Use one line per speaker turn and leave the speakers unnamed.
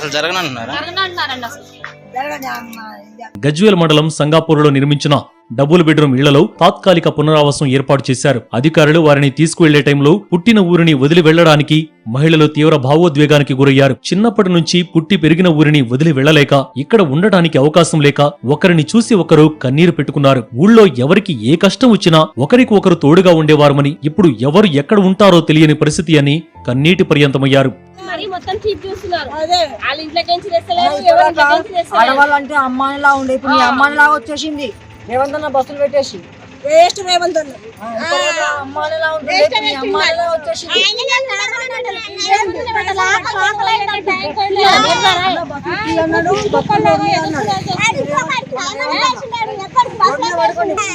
అసలు జరగనంటున్నారా?
జరగనంటున్నారండి అసలు.
గజ్వేల్ మండలం సంగాపూర్లో నిర్మించిన డబుల్ బెడ్రూమ్ ఇళ్ళలో తాత్కాలిక పునరావాసం ఏర్పాటు చేశారు. అధికారులు వారిని తీసుకువెళ్ళే టైంలో పుట్టిన ఊరిని వదిలి వెళ్ళడానికి మహిళలు తీవ్ర భావోద్వేగానికి గురయ్యారు. చిన్నప్పటి నుంచి పుట్టి పెరిగిన ఊరిని వదిలి వెళ్ళలేక ఇక్కడ ఉండటానికి అవకాశం లేక ఒకరిని చూసి ఒకరు కన్నీరు పెట్టుకున్నారు. ఊళ్ళో ఎవరికి ఏ కష్టం వచ్చినా ఒకరికి ఒకరు తోడుగా ఉండేవారమని ఇప్పుడు ఎవరు ఎక్కడ ఉంటారో తెలియని పరిస్థితి అని కన్నీటి పర్యంతమయ్యారు.
మరి మొత్తం చీప్ చూస్తున్నారు
అదే
వాళ్ళ ఇంట్లోకి నుంచి తెస్తలేరు ఎవరి ఇంట్లోకి నుంచి తెస్తలేరు
ఆడవాళ్ళంటే అమ్మాయిలా ఉండే ఇప్పుడు మీ అమ్మాయిలా వచ్చేసింది రేవంత్ అన్న బస్సులు పెట్టేసి
వేస్ట్ రేవంత్ అన్న.
అమ్మాయిలా ఉంటుంది మీ అమ్మాయిలా వచ్చేసింది అన్నాడు బస్సులు ఉంది అన్నాడు
ఎప్పటికి బస్సులో వేసుకుంటాడు.